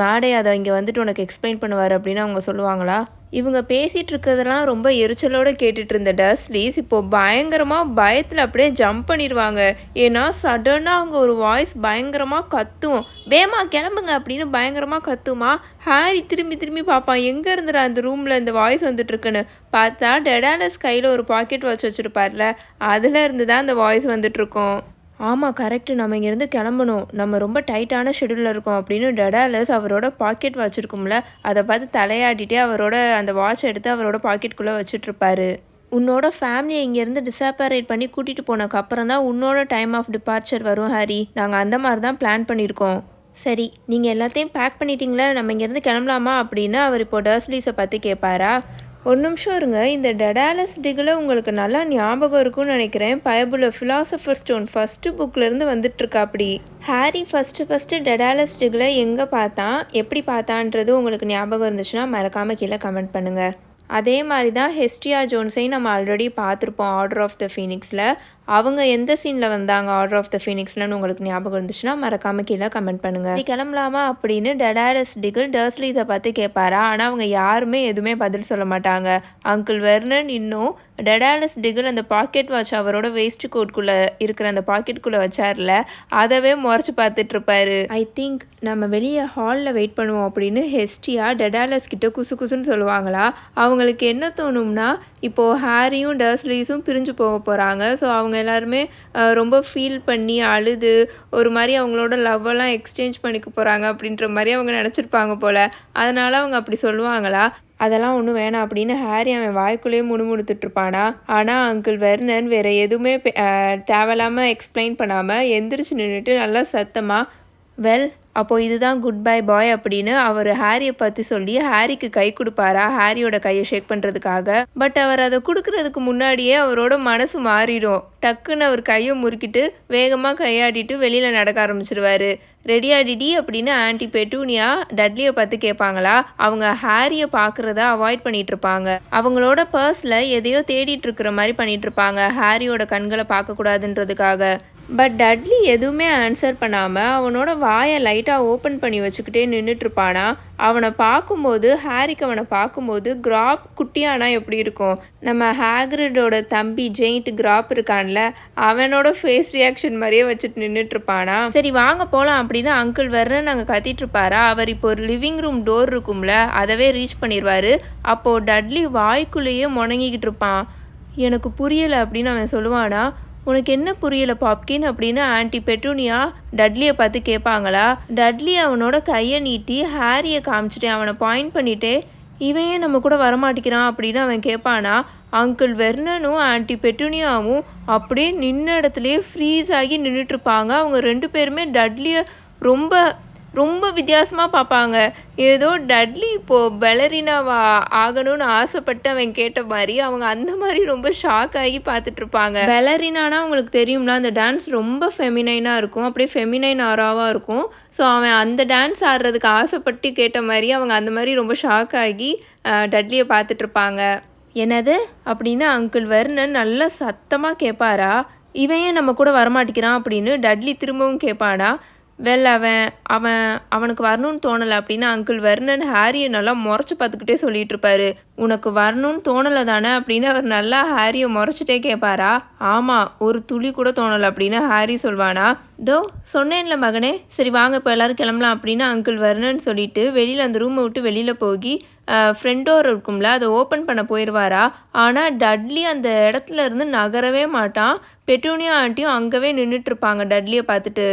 மேடை அதை இங்கே வந்துட்டு உனக்கு எக்ஸ்பிளைன் பண்ணுவார் அப்படின்னு அவங்க சொல்லுவாங்களா? இவங்க பேசிகிட்டு இருக்கிறதெல்லாம் ரொம்ப எரிச்சலோடு கேட்டுட்டு இருந்த டஸ்லீஸ் இப்போது பயங்கரமாக பயத்தில் அப்படியே ஜம்ப் பண்ணிடுவாங்க ஏன்னா சடனாக அங்கே ஒரு வாய்ஸ் பயங்கரமாக கத்தும். வேமா கிளம்புங்க அப்படின்னு பயங்கரமாக கத்துமா? ஹாரி திரும்பி திரும்பி பார்ப்பான் எங்கே இருந்துடா அந்த ரூமில் இந்த வாய்ஸ் வந்துட்டுருக்குன்னு பார்த்தா டெடாலஸ் கையில் ஒரு பாக்கெட் வாட்ச் வச்சுருப்பார்ல அதில் இருந்து தான் அந்த வாய்ஸ் வந்துட்டுருக்கோம் ஆமாம் கரெக்டு நம்ம இங்கேருந்து கிளம்பணும். நம்ம ரொம்ப டைட்டான ஷெடியூலில் இருக்கோம் அப்படின்னு டெடாலஸ் அவரோட பாக்கெட் வச்சுருக்கோம்ல அதை பார்த்து தலையாட்டிகிட்டே அவரோட அந்த வாட்ச் எடுத்து அவரோட பாக்கெட்டுக்குள்ளே வச்சுட்ருப்பாரு உன்னோட ஃபேமிலியை இங்கேருந்து டிசாப்பரேட் பண்ணி கூட்டிகிட்டு போனக்கப்புறம் தான் உன்னோட டைம் ஆஃப் டிபார்ச்சர் வரும் ஹாரி. நாங்கள் அந்த மாதிரி தான் பிளான் பண்ணியிருக்கோம். சரி நீங்கள் எல்லாத்தையும் பேக் பண்ணிட்டீங்களா நம்ம இங்கேருந்து கிளம்பலாமா அப்படின்னு அவர் இப்போ டர்ஸ்லீஸை பற்றி கேட்பாரா? ஒரு நிமிஷம் இருங்க. இந்த டெடாலஸ் டிகில் உங்களுக்கு நல்லா ஞாபகம் இருக்கும்னு நினைக்கிறேன். பயபுல ஃபிலாசபர் ஸ்டோன் ஃபஸ்ட்டு புக்லேருந்து வந்துட்டுருக்கா அப்படி Harry first first Dedalus Diggle எங்கே பார்த்தான்? எப்படி பார்த்தான்றது உங்களுக்கு ஞாபகம் இருந்துச்சுன்னா மறக்காமல் கீழே கமெண்ட் பண்ணுங்கள் அதே மாதிரி தான் ஹெஸ்டியா ஜோன்ஸையும் நம்ம ஆல்ரெடி பார்த்துருப்போம் ஆர்டர் ஆஃப் த ஃபீனிக்ஸில் அவங்க எந்த சீனில் வந்தாங்க ஆர்டர் ஆஃப் த ஃபினிக்ஸ்லன்னு உங்களுக்கு ஞாபகம் இருந்துச்சுன்னா மறக்காம கீழே கமெண்ட் பண்ணுங்கள் நீ கிளம்பலாமா அப்படின்னு டெடாரஸ் டிகில் டர்ஸ்லீஸை பார்த்து கேட்பாரா? ஆனால் அவங்க யாருமே எதுவுமே பதில் சொல்ல மாட்டாங்க. அங்கிள் வெர்னன் இன்னும் டெடாலஸ் டிகில் அந்த பாக்கெட் வாட்ச் அவரோட வேஸ்ட் கோட்குள்ளே இருக்கிற அந்த பாக்கெட்குள்ளே வச்சார்ல அதவே முறைச்சி பார்த்துட்ருப்பாரு. ஐ திங்க் நம்ம வெளியே ஹாலில் வெயிட் பண்ணுவோம் அப்படின்னு ஹெஸ்டியாக டெடாலஸ் கிட்ட குசு குசுன்னு சொல்லுவாங்களா? அவங்களுக்கு என்ன தோணும்னா இப்போது ஹாரியும் டர்ஸ்லீஸும் பிரிஞ்சு போக போகிறாங்க ஸோ அவங்க எல்லாருமே ரொம்ப ஃபீல் பண்ணி அழுது ஒரு மாதிரி அவங்களோட லவ்வெல்லாம் எக்ஸ்சேஞ்ச் பண்ணிக்க போகிறாங்க அப்படின்ற மாதிரி அவங்க நினச்சிருப்பாங்க போல். அதனால் அவங்க அப்படி சொல்லுவாங்களா? அதெல்லாம் ஒன்றும் வேணாம் அப்படின்னு ஹாரி அவன் வாய்க்குள்ளேயே முணுமுணுத்துட்ருப்பானா ஆனால் அங்கிள் வெர்னன் வேறு எதுவுமே தேவையில்லாமல் எக்ஸ்பிளைன் பண்ணாமல் எந்திரிச்சு நின்றுட்டு நல்லா சத்தமாக வெல் அப்போது இதுதான் குட் பை பாய் அப்படின்னு அவர் ஹாரியை பற்றி சொல்லி ஹாரிக்கு கை கொடுப்பாரா? ஹாரியோட கையை ஷேக் பண்ணுறதுக்காக பட் அவர் அதை கொடுக்கறதுக்கு முன்னாடியே அவரோட மனசு மாறிடும். டக்குன்னு அவர் கையை முறுக்கிட்டு வேகமாக கையாடிட்டு வெளியில் நடக்க ஆரம்பிச்சிருவாரு. ரெடியாடிடி அப்படின்னு ஆன்டி பெட்டூனியா டட்லியை பார்த்து கேட்பாங்களா? அவங்க ஹாரியை பார்க்குறத அவாய்ட் பண்ணிட்டு இருப்பாங்க. அவங்களோட பர்ஸில் எதையோ தேடிட்டு இருக்கிற மாதிரி பண்ணிட்டு இருப்பாங்க. ஹாரியோட கண்களை பார்க்கக்கூடாதுன்றதுக்காக. பட் டட்லி எதுவுமே ஆன்சர் பண்ணாமல் அவனோட வாயை லைட்டாக ஓப்பன் பண்ணி வச்சுக்கிட்டே நின்றுட்டுருப்பானா அவனை பார்க்கும்போது ஹாரிக்கு அவனை பார்க்கும்போது கிராப் குட்டியானா எப்படி இருக்கும்? நம்ம ஹேக்ரிடோட தம்பி ஜெயிண்ட் கிராப் இருக்கான்ல அவனோட ஃபேஸ் ரியாக்ஷன் மாதிரியே வச்சுட்டு நின்றுட்டுருப்பானா சரி வாங்க போகலாம் அப்படின்னு அங்கிள் வர்றேன் நாங்கள் கத்திட்டு இருப்பாரா அவர் இப்போ ஒரு லிவிங் ரூம் டோர் இருக்கும்ல அதவே ரீச் பண்ணிடுவார் அப்போது டட்லி வாய்க்குள்ளேயே முணங்கிக்கிட்டு இருப்பான் எனக்கு புரியலை அப்படின்னு அவன் சொல்லுவானா? உனக்கு என்ன புரியல பாப்கின்? அப்படின்னு ஆன்ட்டி பெட்டூனியா டட்லியை பார்த்து கேட்பாங்களா? டட்லி அவனோட கையை நீட்டி ஹாரியை காமிச்சிட்டு அவனை பாயிண்ட் பண்ணிட்டு இவன் ஏன் நம்ம கூட வரமாட்டேங்கிறான்? அப்படின்னு அவன் கேட்பானா? அங்கிள் வெர்னனும் ஆன்டி பெட்டூனியாவும் அப்படியே நின்ன இடத்துலையே ஃப்ரீஸ் ஆகி நின்றுட்டு இருப்பாங்க. அவங்க ரெண்டு பேருமே டட்லியை ரொம்ப ரொம்ப வித்தியாசமாக பார்ப்பாங்க ஏதோ டட்லி இப்போது பெலரினாவா ஆகணும்னு ஆசைப்பட்டு அவன் கேட்ட மாதிரி அவங்க அந்த மாதிரி ரொம்ப ஷாக் ஆகி பார்த்துட்ருப்பாங்க. பெலரினானா அவங்களுக்கு தெரியும்னா அந்த டான்ஸ் ரொம்ப ஃபெமினைனாக இருக்கும். அப்படியே ஃபெமினைன் ஆராவாக இருக்கும். ஸோ அவன் அந்த டான்ஸ் ஆடுறதுக்கு ஆசைப்பட்டு கேட்ட மாதிரி அவங்க அந்த மாதிரி ரொம்ப ஷாக் ஆகி டட்லியை பார்த்துட்ருப்பாங்க. என்னது? அப்படின்னு அங்கிள் வர்ணன் நல்லா சத்தமாக கேட்பாரா இவன் ஏன் நம்ம கூட வரமாட்டேங்கிறான் அப்படின்னு டட்லி திரும்பவும் கேட்பானா வெல் அவன் அவன் அவனுக்கு வரணும்னு தோணலை அப்படின்னு அங்கிள் வர்ணன் ஹாரியை நல்லா முறைச்சி பார்த்துக்கிட்டே சொல்லிட்டு இருப்பாரு. உனக்கு வரணும்னு தோணலை தானே அப்படின்னு அவர் நல்லா ஹாரியை முறைச்சிட்டே கேட்பாரா ஆமாம் ஒரு துளி கூட தோணலை அப்படின்னு ஹாரி சொல்வானா? தோ சொன்னேன்ல மகனே. சரி வாங்க இப்போ எல்லாரும் கிளம்பலாம் அப்படின்னு அங்கிள் வர்ணன் சொல்லிட்டு வெளியில் அந்த ரூமை விட்டு வெளியில் போகி ஃப்ரெண்ட் டோர் இருக்கும்ல அதை ஓப்பன் பண்ண போயிடுவாரா ஆனால் டட்லி அந்த இடத்துல இருந்து நகரவே மாட்டான். பெட்டூனியா ஆண்டியும் அங்கவே நின்றுட்டு இருப்பாங்க டட்லியை பார்த்துட்டு.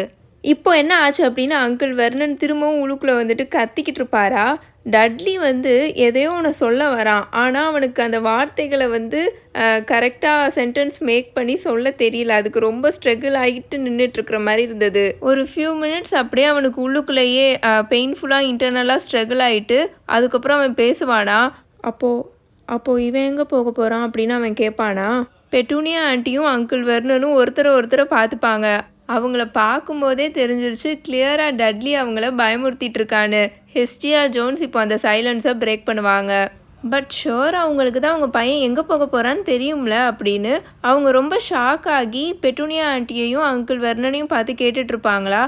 இப்போ என்ன ஆச்சு அப்படின்னு அங்கிள் வர்ணன் திரும்பவும் உள்ளுக்குள்ளே வந்துட்டு கத்திக்கிட்டு இருப்பாரா? டட்லி வந்து எதையோ ஒன்று சொல்ல வரான். ஆனால் அவனுக்கு அந்த வார்த்தைகளை வந்து கரெக்டாக சென்டென்ஸ் மேக் பண்ணி சொல்ல தெரியல. அதுக்கு ரொம்ப ஸ்ட்ரகிள் ஆகிட்டு நின்றுட்டுருக்குற மாதிரி இருந்தது. ஒரு ஃபியூ மினிட்ஸ் அப்படியே அவனுக்கு உள்ளுக்குள்ளேயே பெயின்ஃபுல்லாக இன்டர்னலாக ஸ்ட்ரகிள் ஆகிட்டு அதுக்கப்புறம் அவன் பேசுவானா? அப்போது அப்போது இவன் எங்கே போக போகிறான் அப்படின்னு அவன் கேட்பானா? பெட்டூனியா ஆண்டியும் அங்கிள் வர்ணனும் ஒருத்தரை ஒருத்தரை பார்த்துப்பாங்க. அவங்கள பார்க்கும்போதே தெரிஞ்சிருச்சு கிளியராக டட்லி அவங்கள பயமுறுத்திட்டு இருக்கான்னு ஹெஸ்டியா ஜோன்ஸ் இப்போ அந்த சைலன்ஸை பிரேக் பண்ணுவாங்க. பட் ஷோர் அவங்களுக்கு தான் அவங்க பையன் எங்கே போக போகிறான்னு தெரியும்ல அப்படின்னு அவங்க ரொம்ப ஷாக் ஆகி பெட்டூனியா ஆண்டியையும் அங்கிள் வெர்னனையும் பார்த்து கேட்டுட்ருப்பாங்களா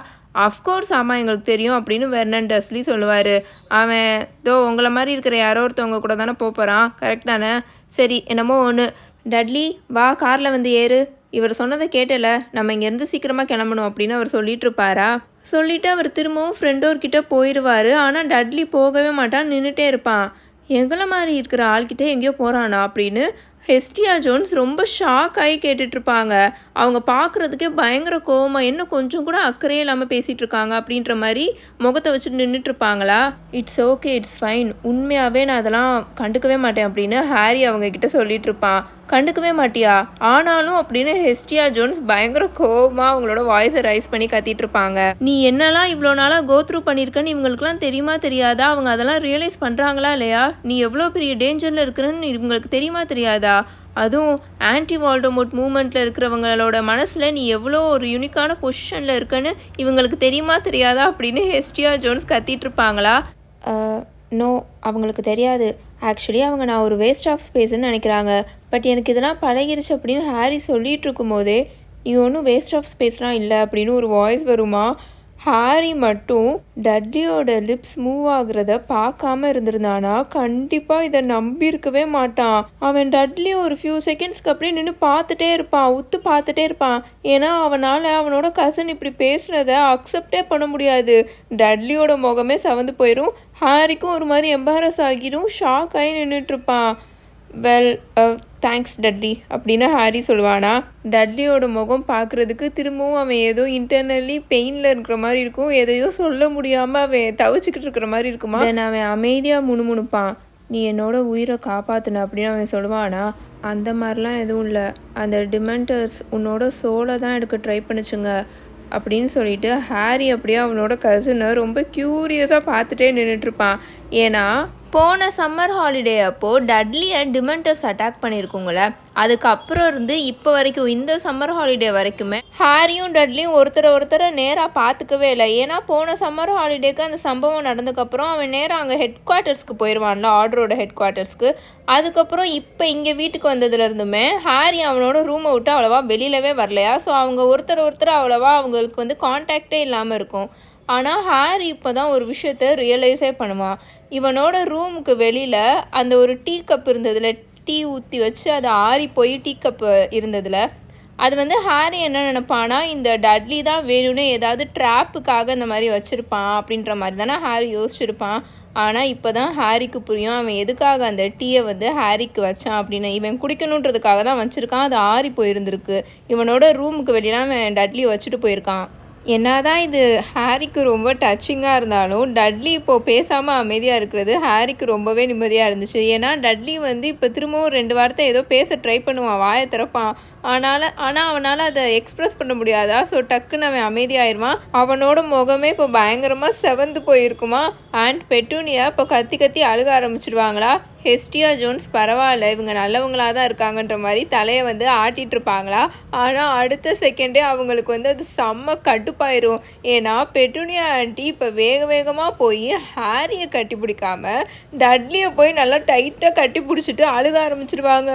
அஃப்கோர்ஸ் ஆமாம் எங்களுக்கு தெரியும் அப்படின்னு வெர்னன் டஸ்லி சொல்லுவார். அவன் தோ உங்களை மாதிரி இருக்கிற யாரோ ஒருத்தவங்க கூட தானே போக போகிறான் கரெக்ட் தானே? சரி என்னமோ ஒன்று டட்லி வா காரில் வந்து ஏறு. இவர் சொன்னதை கேட்டல நம்ம இங்கேருந்து சீக்கிரமாக கிளம்பணும் அப்படின்னு அவர் சொல்லிட்டு இருப்பாரா சொல்லிட்டு அவர் திரும்பவும் ஃப்ரெண்டோர்கிட்ட போயிடுவார் ஆனால் டட்லி போகவே மாட்டான் நின்றுட்டே இருப்பான். எங்களை மாதிரி இருக்கிற ஆள்கிட்ட எங்கேயோ போகிறானா அப்படின்னு ஹெஸ்டியா ஜோன்ஸ் ரொம்ப ஷாக் ஆகி கேட்டுட்ருப்பாங்க அவங்க பார்க்குறதுக்கே பயங்கர கோவமாக என்ன கொஞ்சம் கூட அக்கறையே இல்லாமல் பேசிகிட்டு இருக்காங்க அப்படின்ற மாதிரி முகத்தை வச்சுட்டு நின்றுட்டு இருப்பாங்களா இட்ஸ் ஓகே இட்ஸ் ஃபைன் உண்மையாகவே நான் அதெல்லாம் கண்டுக்கவே மாட்டேன் அப்படின்னு ஹாரி அவங்க கிட்ட சொல்லிட்டு இருப்பான் கண்டுக்கவே மாட்டியா? ஆனாலும் அப்படின்னு ஹெஸ்டியா ஜோன்ஸ் பயங்கர கோபமாக அவங்களோட வாய்ஸை ரைஸ் பண்ணி கத்திட்டு இருப்பாங்க. நீ என்னெல்லாம் இவ்வளோ நாளாக கோத்ரூ பண்ணியிருக்கன்னு இவங்களுக்குலாம் தெரியுமா தெரியாதா? அவங்க அதெல்லாம் ரியலைஸ் பண்ணுறாங்களா இல்லையா? நீ எவ்வளோ பெரிய டேஞ்சரில் இருக்கிறன்னு இவங்களுக்கு தெரியுமா தெரியாதா? அதுவும் ஆன்டி வால்டோமோட் மூமெண்ட்டில் இருக்கிறவங்களோட மனசில் நீ எவ்வளோ ஒரு யூனிக்கான பொசிஷனில் இருக்கன்னு இவங்களுக்கு தெரியுமா தெரியாதா? அப்படின்னு ஹெஸ்டியா ஜோன்ஸ் கத்திட்டு இருப்பாங்களா? நோ அவங்களுக்கு தெரியாது. ஆக்சுவலி அவங்க நான் ஒரு வேஸ்ட் ஆஃப் ஸ்பேஸ்ன்னு நினைக்கிறாங்க. பட் எனக்கு இதெல்லாம் பழகிருச்சு அப்படின்னு ஹாரி சொல்லிட்டு இருக்கும்போதே நீ ஒன்றும் வேஸ்ட் ஆஃப் ஸ்பேஸ்லாம் இல்லை அப்படின்னு ஒரு வாய்ஸ் வருமா? ஹாரி மட்டும் டட்லியோட லிப்ஸ் மூவ் ஆகுறத பார்க்காம இருந்திருந்தானா? கண்டிப்பாக இதை நம்பியிருக்கவே மாட்டான். அவன் டட்லி ஒரு ஃபியூ செகண்ட்ஸ்க்கு அப்படியே நின்று பார்த்துட்டே இருப்பான் உத்து பார்த்துட்டே இருப்பான். ஏன்னா அவனால் அவனோட கசன் இப்படி பேசுனதை அக்செப்டே பண்ண முடியாது. டட்லியோட முகமே சவந்து போயிடும் ஹாரிக்கும் ஒரு மாதிரி எம்பாரஸ் ஆகிடும் ஷாக் ஆகி நின்றுட்டுருப்பான் வெல் தேங்க்ஸ் டட்லி அப்படின்னு ஹாரி சொல்லுவானா டட்லியோட முகம் பார்க்குறதுக்கு திரும்பவும் அவன் ஏதோ இன்டர்னலி பெயினில் இருக்கிற மாதிரி இருக்கும். எதையோ சொல்ல முடியாமல் அவன் தவிச்சுக்கிட்டு இருக்கிற மாதிரி இருக்குமா? தென் அவன் அமைதியாக முணுமுணுப்பான். நீ என்னோட உயிரை காப்பாற்றின அப்படின்னு அவன் சொல்லுவானா அந்த மாதிரிலாம் எதுவும் இல்லை. அந்த டிமெண்டர்ஸ் உன்னோட சோலை தான் எடுக்க ட்ரை பண்ணுச்சுங்க அப்படின்னு சொல்லிட்டு ஹாரி அப்படியே அவனோட கசினை ரொம்ப க்யூரியஸாக பார்த்துட்டே நின்றுட்டுருப்பான் ஏன்னா போன சம்மர் ஹாலிடே அப்போது டட்லியை டிமெண்டர்ஸ் அட்டாக் பண்ணியிருக்குங்கள அதுக்கப்புறம் இருந்து இப்போ வரைக்கும் இந்த சம்மர் ஹாலிடே வரைக்குமே ஹாரியும் டட்லியும் ஒருத்தரை ஒருத்தரை நேராக பார்த்துக்கவே இல்லை. ஏன்னா போன சம்மர் ஹாலிடேக்கு அந்த சம்பவம் நடந்ததுக்கப்புறம் அவன் நேராக அங்கே ஹெட் குவார்ட்டர்ஸ்க்கு போயிடுவான்ல ஆர்டரோட ஹெட் குவார்ட்டர்ஸ்க்கு அதுக்கப்புறம் இப்போ இங்கே வீட்டுக்கு வந்ததுலேருந்துமே ஹாரி அவனோட ரூமை விட்டு அவ்வளோவா வெளியிலவே வரலையா? ஸோ அவங்க ஒருத்தர் ஒருத்தர் அவ்வளோவா அவங்களுக்கு வந்து கான்டாக்டே இல்லாமல் இருக்கும். ஆனால் ஹாரி இப்போ தான் ஒரு விஷயத்த ரியலைஸே பண்ணுவான் இவனோட ரூமுக்கு வெளியில் அந்த ஒரு டீ கப் இருந்ததில் டீ ஊற்றி வச்சு அது ஆறி போய் டீ கப் இருந்ததில் அது வந்து ஹாரி என்ன நினப்பானா இந்த டட்லி தான் வேணும்னு ஏதாவது ட்ராப்புக்காக இந்த மாதிரி வச்சுருப்பான் அப்படின்ற மாதிரி தானே ஹாரி யோசிச்சிருப்பான். ஆனால் இப்போ தான் ஹாரிக்கு புரியும் அவன் எதுக்காக அந்த டீயை வந்து ஹாரிக்கு வச்சான் அப்படின்னு. இவன் குடிக்கணுன்றதுக்காக தான் வச்சுருக்கான் அது ஆறி போயிருந்திருக்கு. இவனோட ரூமுக்கு வெளியெலாம் அவன் டட்லி வச்சுட்டு போயிருக்கான். என்னதான் இது ஹாரிக்கு ரொம்ப டச்சிங்காக இருந்தாலும் டட்லி இப்போது பேசாமல் அமைதியாக இருக்கிறது ஹாரிக்கு ரொம்பவே நிம்மதியாக இருந்துச்சு. ஏன்னா டட்லி வந்து இப்போ திரும்பவும் ரெண்டு வார்த்தை ஏதோ பேச ட்ரை பண்ணுவான் வாயை திறப்பான். ஆனால் ஆனால் அவனால் அதை எக்ஸ்ப்ரெஸ் பண்ண முடியாதா? ஸோ டக்குன்னு அவன் அமைதியாயிருவான். அவனோட முகமே இப்போ பயங்கரமாக செவந்து போயிருக்குமா? அண்ட் பெட்டூனியா இப்போ கத்தி கத்தி அழுக ஆரம்பிச்சிடுவாங்களா ஹெஸ்டியா ஜோன்ஸ் பரவாயில்ல இவங்க நல்லவங்களாக தான் இருக்காங்கன்ற மாதிரி தலையை வந்து ஆட்டிகிட்டு இருப்பாங்களா ஆனால் அடுத்த செகண்டே அவங்களுக்கு வந்து அது செம்ம கட்டுப்பாயிரும். ஏன்னா பெட்டுனியா ஆண்டி இப்போ வேக வேகமாக போய் ஹாரியை கட்டி பிடிக்காம டட்லியை போய் நல்லா டைட்டாக கட்டி பிடிச்சிட்டு அழுக ஆரம்பிச்சிருவாங்க.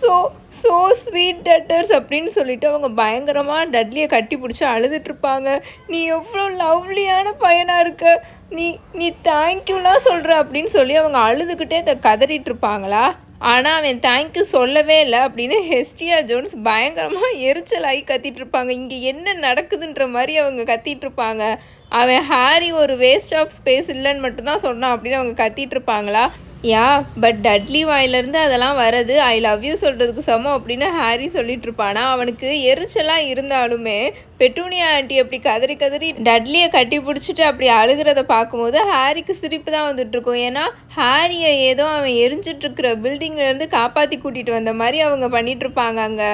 ஸோ ஸோ ஸ்வீட் டட்டர்ஸ் அப்படின்னு சொல்லிட்டு அவங்க பயங்கரமாக டட்லியை கட்டி பிடிச்சி அழுதுட்ருப்பாங்க நீ எவ்வளோ லவ்லியான பையனாக இருக்க. நீ நீ தேங்க்யூலாம் சொல்கிற அப்படின்னு சொல்லி அவங்க அழுதுகிட்டே இதை கதறிட்டு இருப்பாங்களா? ஆனால் அவன் தேங்க்யூ சொல்லவே இல்லை அப்படின்னு ஹெஸ்டியா ஜோன்ஸ் பயங்கரமாக எரிச்சலாகி கத்திட்டு இருப்பாங்க. இங்கே என்ன நடக்குதுன்ற மாதிரி அவங்க கத்திட்டு இருப்பாங்க. அவன் ஹாரி ஒரு வேஸ்ட் ஆஃப் ஸ்பேஸ் இல்லைன்னு மட்டும்தான் சொன்னான் அப்படின்னு அவங்க கத்திட்டு இருப்பாங்களா? யா பட் டட்லி வாயிலிருந்து அதெல்லாம் வருது ஐ லவ் யூ சொல்கிறதுக்கு சமம் அப்படின்னு ஹாரி சொல்லிட்டு இருப்பானா அவனுக்கு எரிச்சலாக இருந்தாலுமே பெட்டூனியா ஆண்டி அப்படி கதறி கதறி டட்லியை கட்டி பிடிச்சிட்டு அப்படி அழுகிறத பார்க்கும்போது ஹாரிக்கு சிரிப்பு தான் வந்துட்டு இருக்கும் ஏன்னா ஹாரியை ஏதோ அவன் எரிஞ்சிட்டு இருக்கிற பில்டிங்லேருந்து காப்பாற்றி கூட்டிகிட்டு வந்த மாதிரி அவங்க பண்ணிட்டு இருப்பாங்க அங்கே.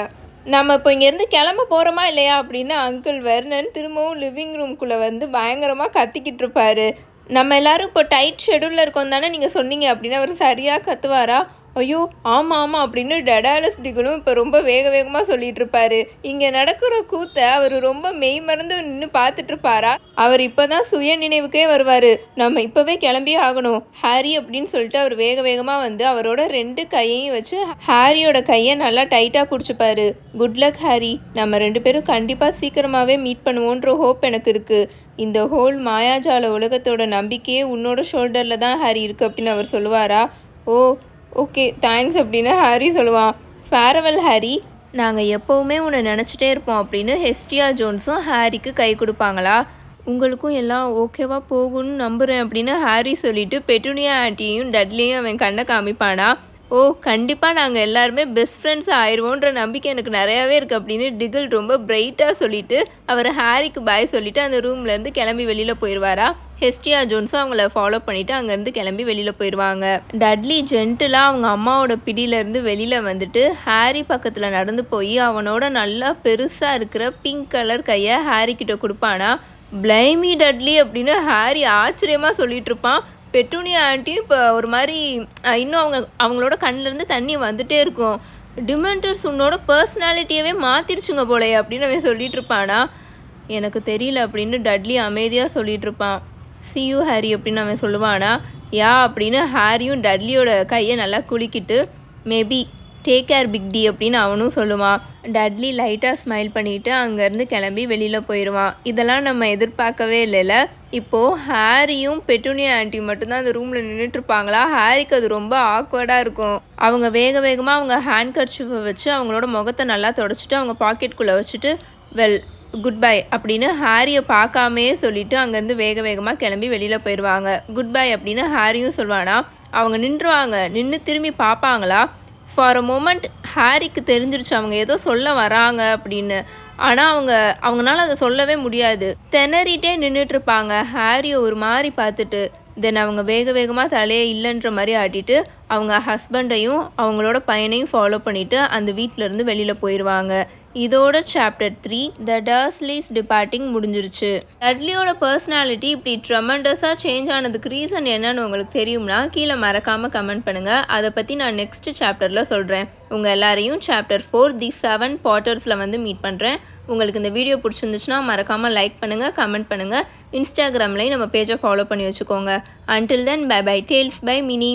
நம்ம இப்போ இங்கேருந்து கிளம்ப போகிறோமா இல்லையா? அப்படின்னு அங்கிள் வெர்னன் திரும்பவும் லிவிங் ரூம்குள்ளே வந்து பயங்கரமாக கத்திக்கிட்டு இருப்பாரு நம்ம எல்லாரும் இப்போ டைட் ஷெடியூலில் இருக்கோம் தானே நீங்கள் சொன்னீங்க அப்படின்னா அவர் சரியாக கத்துவாரா? ஐயோ ஆமாம் ஆமாம் அப்படின்னு டெடாலஸ் டிகளும் இப்போ ரொம்ப வேக வேகமாக சொல்லிட்டு இருப்பாரு. இங்கே நடக்கிற கூத்தை அவர் ரொம்ப மெய் மறந்து நின்று பார்த்துட்டு இருப்பாரா? அவர் இப்போ தான் சுய நினைவுக்கே வருவார். நம்ம இப்போவே கிளம்பியே ஆகணும். ஹாரி அப்படின்னு சொல்லிட்டு அவர் வேக வேகமாக வந்து அவரோட ரெண்டு கையையும் வச்சு ஹாரியோட கையை நல்லா டைட்டாக பிடிச்சிப்பாரு. Good luck Harry. நம்ம ரெண்டு பேரும் கண்டிப்பாக சீக்கிரமாகவே மீட் பண்ணுவோன்ற ஹோப் எனக்கு இருக்குது இந்த ஹோல் மாயாஜால உலகத்தோட நம்பிக்கையே உன்னோட ஷோல்டரில் தான் ஹாரி இருக்குது அப்படின்னு அவர் சொல்லுவாரா? ஓ ஓகே தேங்க்ஸ் அப்படின்னு ஹாரி சொல்லுவான். Farewell Harry. நாங்கள் எப்போவுமே உன்னை நினச்சிட்டே இருப்போம் அப்படின்னு ஹெஸ்டியா ஜோன்ஸும் ஹாரிக்கு கை கொடுப்பாங்களா? உங்களுக்கும் எல்லாம் ஓகேவா போகும்னு நம்புகிறேன் அப்படின்னு ஹாரி சொல்லிட்டு பெட்டுனியா ஆண்டியையும் டட்லியும் அவன் கண்ணை காமிப்பானா? ஓ கண்டிப்பாக நாங்கள் எல்லாருமே பெஸ்ட் ஃப்ரெண்ட்ஸ் ஆயிடுவோன்ற நம்பிக்கை எனக்கு நிறையாவே இருக்குது அப்படின்னு டிகில் ரொம்ப பிரைட்டாக சொல்லிட்டு அவர் ஹாரிக்கு பாய் சொல்லிட்டு அந்த ரூம்லேருந்து கிளம்பி வெளியில் போயிடுவாரா ஹெஸ்டியா ஜோன்ஸும் அவங்கள ஃபாலோ பண்ணிவிட்டு அங்கேருந்து கிளம்பி வெளியில் போயிடுவாங்க டட்லி ஜென்டிலாக அவங்க அம்மாவோட பிடியிலேருந்து வெளியில் வந்துட்டு ஹாரி பக்கத்தில் நடந்து போய் அவனோட நல்லா பெருசாக இருக்கிற பிங்க் கலர் கையை ஹாரி கிட்ட கொடுப்பானா? பிளைமி டட்லி அப்படின்னு ஹாரி ஆச்சரியமாக சொல்லிட்டு இருப்பான். பெட்டூனியா ஆண்டியும் இப்போ ஒரு மாதிரி இன்னும் அவங்க அவங்களோட கண்ணிலேருந்து தண்ணி வந்துட்டே இருக்கும். டிமெண்டர்ஸ் உன்னோட பர்சனாலிட்டியவே மாற்றிருச்சுங்க போலே அப்படின்னு அவன் சொல்லிட்டு இருப்பானா? எனக்கு தெரியல அப்படின்னு டட்லி அமைதியாக சொல்லிட்டு இருப்பான். சியூ ஹாரி அப்படின்னு அவன் சொல்லுவானா? யா அப்படின்னு ஹாரியும் டட்லியோட கையை நல்லா குலுக்கிட்டு maybe take care big D அப்படின்னு அவனும் சொல்லுவான் டட்லி லைட்டாக ஸ்மைல் பண்ணிவிட்டு அங்கேருந்து கிளம்பி வெளியில் போயிடுவான் இதெல்லாம் நம்ம எதிர்பார்க்கவே இல்லைல்ல. இப்போது ஹாரியும் பெட்டுனியா ஆண்டி மட்டும்தான் அந்த ரூமில் நின்றுட்டுருப்பாங்களா ஹாரிக்கு அது ரொம்ப ஆக்வர்டாக இருக்கும். அவங்க வேக வேகமாக அவங்க ஹேண்ட் கர்ச்சிஃபை வச்சு அவங்களோட முகத்தை நல்லா தொடச்சிட்டு அவங்க பாக்கெட்டுக்குள்ளே வச்சுட்டு வெல் குட் பை அப்படின்னு ஹாரியை பார்க்காமே சொல்லிட்டு அங்கேருந்து வேக வேகமாக கிளம்பி வெளியில் போயிடுவாங்க குட் பை அப்படின்னு ஹாரியும் சொல்லுவானா அவங்க நின்றுவாங்க. நின்று திரும்பி பார்ப்பாங்களா? ஃபார் அ மூமெண்ட் ஹாரிக்கு தெரிஞ்சிருச்சு அவங்க ஏதோ சொல்ல வராங்க அப்படின்னு. ஆனால் அவங்க அவங்களால அதை சொல்லவே முடியாது. திணறிட்டே நின்றுட்டுருப்பாங்க ஹாரியை ஒரு மாதிரி பார்த்துட்டு தென் அவங்க வேக வேகமாக தலையே இல்லைன்ற மாதிரி ஆட்டிட்டு அவங்க ஹஸ்பண்டையும் அவங்களோட பையனையும் ஃபாலோ பண்ணிவிட்டு அந்த வீட்டிலேருந்து வெளியில் போயிடுவாங்க இதோட chapter three the Dursleys departing முடிஞ்சிருச்சு. டட்லியோட பர்சனாலிட்டி இப்படி ட்ரமண்டஸாக சேஞ்ச் ஆனதுக்கு ரீசன் என்னன்னு உங்களுக்கு தெரியும்னா கீழே மறக்காமல் கமெண்ட் பண்ணுங்கள் அதை பற்றி நான் நெக்ஸ்ட் சாப்டரில் சொல்கிறேன் உங்கள் எல்லாரையும் சாப்டர் ஃபோர் தி செவன் பாட்டர்ஸில் வந்து மீட் பண்ணுறேன் உங்களுக்கு இந்த வீடியோ பிடிச்சிருந்துச்சுன்னா மறக்காமல் லைக் பண்ணுங்கள் கமெண்ட் பண்ணுங்கள் இன்ஸ்டாகிராம்லேயும் நம்ம பேஜை ஃபாலோ பண்ணி வச்சுக்கோங்க. Until then bye bye Tales by Mini